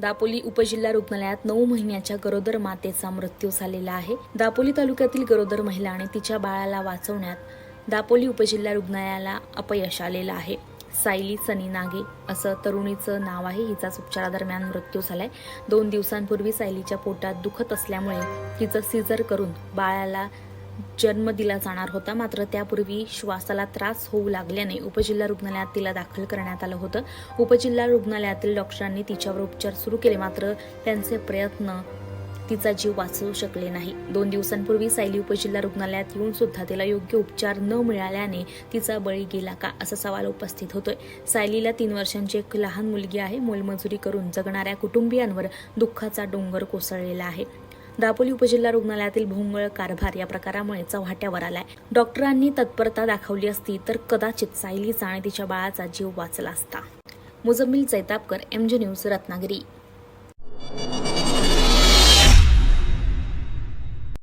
दापोली उपजिल्हा रुग्णालयात नऊ महिन्याच्या गरोदर मातेचा मृत्यू झालेला आहे. दापोली तालुक्यातील गरोदर महिला आणि तिच्या बाळाला वाचवण्यात दापोली उपजिल्हा रुग्णालयाला अपयश आलेलं आहे. सायली सनी नागे असं तरुणीचं नाव आहे. हिचाच उपचारादरम्यान मृत्यू झालाय. दोन दिवसांपूर्वी सायलीच्या पोटात दुखत असल्यामुळे तिचं सिजर करून बाळाला जन्म दिला जाणार होता. मात्र त्यापूर्वी श्वासाला त्रास होऊ लागल्याने उपजिल्हा रुग्णालयात तिला दाखल करण्यात आलं होतं. उपजिल्हा रुग्णालयातील डॉक्टरांनी तिच्यावर उपचार सुरू केले. मात्र त्यांचे प्रयत्न तिचा जीव वाचवू शकले नाही. दोन दिवसांपूर्वी सायली उपजिल्हा रुग्णालयात येऊन सुद्धा तिला योग्य उपचार न मिळाल्याने तिचा बळी गेला का? असा सवाल उपस्थित होतोय. सायलीला तीन वर्षांची एक लहान मुलगी आहे. मोलमजुरी करून जगणाऱ्या कुटुंबियांवर दुःखाचा डोंगर कोसळलेला आहे. दापोली उपजिल्हा रुग्णालयातील भोंगळ कारभार या प्रकारामुळे चव्हाट्यावर आलाय. डॉक्टरांनी तत्परता दाखवली असती तर कदाचित सायलीचा आणि तिच्या बाळाचा जीव वाचला असता. Mujammil Jaitapkar MJ news Ratnagiri.